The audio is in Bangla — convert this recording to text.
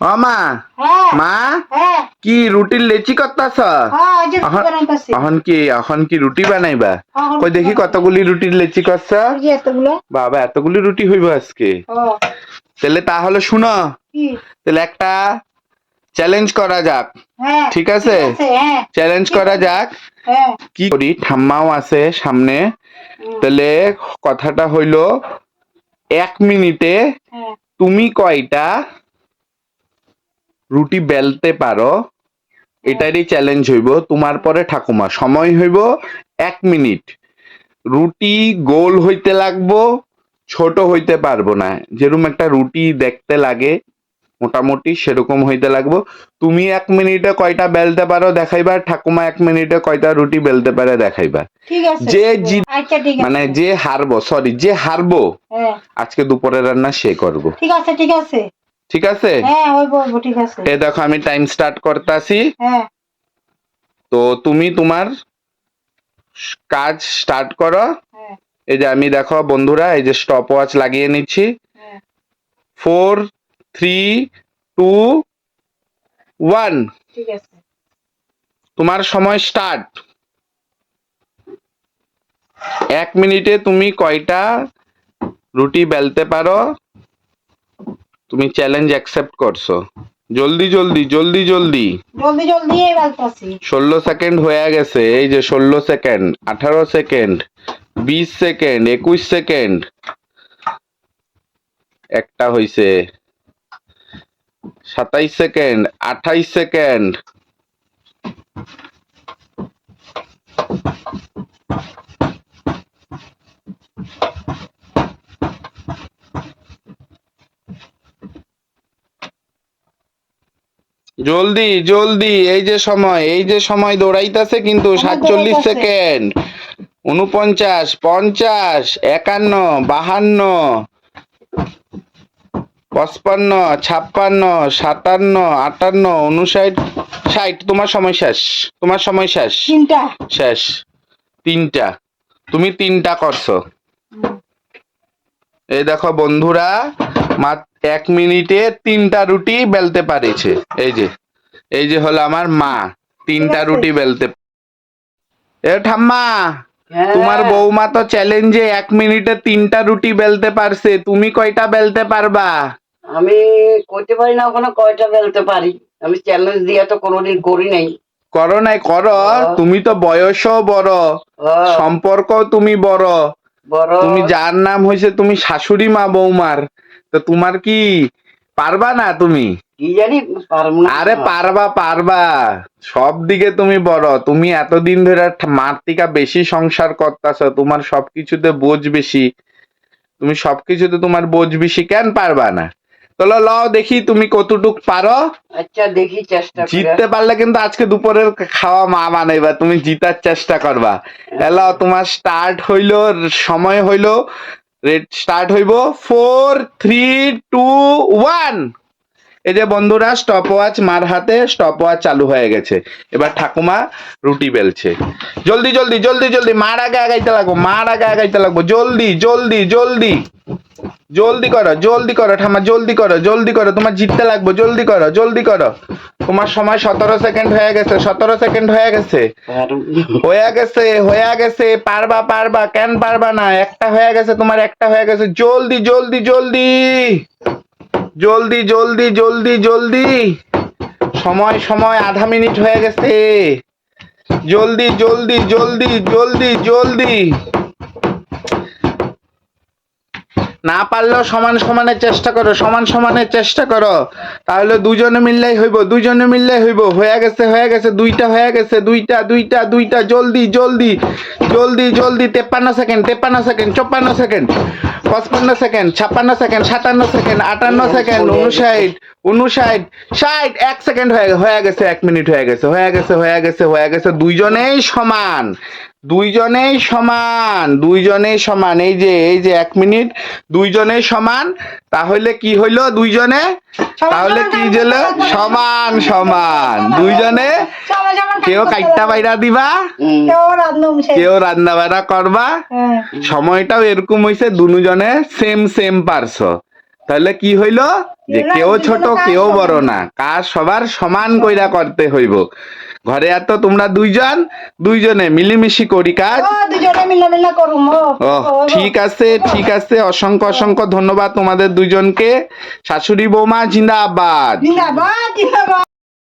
ও মা। মা কি রুটির লেচি করতাছ? এখন- কি এখন কি রুটি বানাইবা? কই দেখি কতগুলি রুটির লেচি করছ? বাবা এতগুলি রুটি হইব আজকে। তাহলে তাহলে শুনো। তাহলে একটা চ্যালেঞ্জ করা যাক। হ্যাঁ ঠিক আছে? চ্যালেঞ্জ করা যাক। হ্যাঁ। কি করি? ঠাম্মাও আছে সামনে। তাহলে কথাটা হইল এক মিনিটে হ্যাঁ। তুমি কয়টা রুটি বেলতে পারো এটারই চ্যালেঞ্জ হইব। তোমার পরে ঠাকুমা সময় হইব এক মিনিট। রুটি গোল হইতে লাগবো ছোট হইতে পারব না। যেরকম একটা রুটি দেখতে লাগে মোটামুটি সেরকম হইতে লাগবো। তুমি এক মিনিটে কয়টা বেলতে পারো দেখাইবা ঠাকুমা এক মিনিটে কয়টা রুটি বেলতে পারে দেখাইবা। যে আচ্ছা মানে যে হারবো সরি যে হারবো হ্যাঁ। আজকে দুপুরে রান্না সে করব। ঠিক আছে ঠিক আছে। ঠিক আছে? হ্যাঁ ঠিক আছে। এ দেখো আমি টাইম স্টার্ট করতেছি। হ্যাঁ। তো তুমি তোমার কাজ স্টার্ট করো। হ্যাঁ। এই যে আমি দেখো বন্ধুরা এই যে স্টপ ওয়াচ লাগিয়ে নিচ্ছি। ফোর থ্রি টু ওয়ান তোমার সময় স্টার্ট এক মিনিটে তুমি কয়টা রুটি বেলতে পারো? তুমি চ্যালেঞ্জ অ্যাকসেপ্ট করছ। জলদি জলদি জলদি জলদি। জলদি জলদি এই বলতাছি ষোলো সেকেন্ড হয়ে গেছে এই যে ষোলো সেকেন্ড আঠারো সেকেন্ড বিশ সেকেন্ড একুশ সেকেন্ড একটা হইছে সাতাইশ সেকেন্ড আঠাইশ সেকেন্ড জলদি জলদি এই যে সময় এই যে সময় দৌড়াইতেছে কিন্তু সাতচল্লিশ সেকেন্ড। উনপঞ্চাশ পঞ্চাশ একান্ন বাহান্ন পঁচপান্ন ছাপ্পান্ন সাতান্ন আটান্ন উনষাট ষাট তোমার সময় শেষ তোমার সময় শেষ। তিনটা। শেষ তিনটা। তুমি তিনটা করছ। এই দেখো বন্ধুরা এক মিনিটে তিনটা রুটি বেলতে পারিছে। এই যে এই যে হলো আমার মা তিনটা রুটি বেলতে এ ঠাম্মা হ্যাঁ। তোমার বৌমা তো চ্যালেঞ্জে এক মিনিটে তিনটা রুটি বেলতে পারছে তুমি কয়টা বেলতে পারবা? আমি করতে পারি না ওখানে কয়টা বেলতে পারি। আমি চ্যালেঞ্জ দিয়ে তো কোনোদিন করি নাই। করো নাই করো। তুমি তো বয়সও বড়। সম্পর্ক তুমি বড়। বড়। তুমি যার নাম হয়েছে তুমি শাশুড়ি মা বৌমার। তো তোমার কি পারবা না তুমি? কি জানি পারব না। আরে পারবা পারবা। সব দিকে তুমি বড়। তুমি এতদিন ধরে থেকে বেশি সংসার করতেছ তোমার সবকিছুতে বোঝ বেশি। তুমি সবকিছুতে তোমার বোঝ বেশি কেন পারবা না? চলো লও দেখি তুমি কতটুক পারো। আচ্ছা দেখি চেষ্টা জিততে পারলে কিন্তু আজকে দুপুরের খাওয়া মা বানাইবা তুমি জিতার চেষ্টা করবা। এলো তোমার স্টার্ট হইল সময় হইল। রেড স্টার্ট হইব। ফোর থ্রি টু ওয়ান এই যে বন্ধুরা স্টপ ওয়াচ মার হাতে স্টপ ওয়াচ চালু হয়ে গেছে। এবার ঠাকুমা রুটি বেলছে। জলদি জলদি জলদি জলদি, মার আগে আগাইতে লাগবো, মার আগে আগাইতে লাগবো। জলদি জলদি জলদি। জলদি করো জলদি করো ঠামা জলদি করো জলদি করো, তোমার জিততে লাগবো, জলদি করো জলদি করো। তোমার সময় সতেরো সেকেন্ড হয়ে গেছে, সতেরো সেকেন্ড হয়ে গেছে। হয়ে গেছে হয়ে গেছে, পারবা পারবা, কেন পারবা না? একটা হয়ে গেছে, তোমার একটা হয়ে গেছে। জলদি জলদি জলদি! জলদি জলদি জলদি জলদি! সময় সময়, আধা মিনিট হয়ে গেছে। জলদি জলদি জলদি জলদি জলদি! না পারলেও সমান সমানের চেষ্টা করো, সমান সমানের চেষ্টা করো। তাহলে দুজনে মিললেই হইব, দুজনে মিললেই হইব। হয়ে গেছে হয়ে গেছে, দুইটা হয়ে গেছে, দুইটা দুইটা দুইটা, জলদি জলদি জলদি জলদি, তেপ্পান্ন সেকেন্ড তেপ্পান্ন সেকেন্ড চপ্পান্ন সেকেন্ড পঁচপান্ন সেকেন্ড ছাপ্পান্ন সেকেন্ড সাতান্ন সেকেন্ড আটান্ন সেকেন্ড উনষাট উনষাট ষাট, এক সেকেন্ড হয়ে হয়ে গেছে, এক মিনিট হয়ে গেছে হয়ে গেছে হয়ে গেছে হয়ে গেছে, দুইজনেই সমান। দুইজনেই সমান দুইজনেই সমান। এই যে এই যে এক মিনিট দুইজনেই সমান তাহলে কি হইল দুইজনে? তাহলে কি হলো সমান সমান। দুইজনে? কেউ কাইটটা বাইরা দিবা? কেউ রান্না বান্না করবা? হ্যাঁ। সময়টাও এরকম হইছে দুজনে সেম সেম পারছ তাহলে কি হইল? যে কেউ ছোট কেউ বড় না। কাজ সবার সমান কইরা করতে হইব। ঘরে আর তো তোমরা দুইজন? দুইজনে মিলিমিশি করি কাজ। ঠিক আছে ঠিক আছে। অসংখ্য অসংখ্য ধন্যবাদ তোমাদের দুইজনকে। শাশুড়ি বৌমা জিন্দাবাদ জিন্দাবাদ।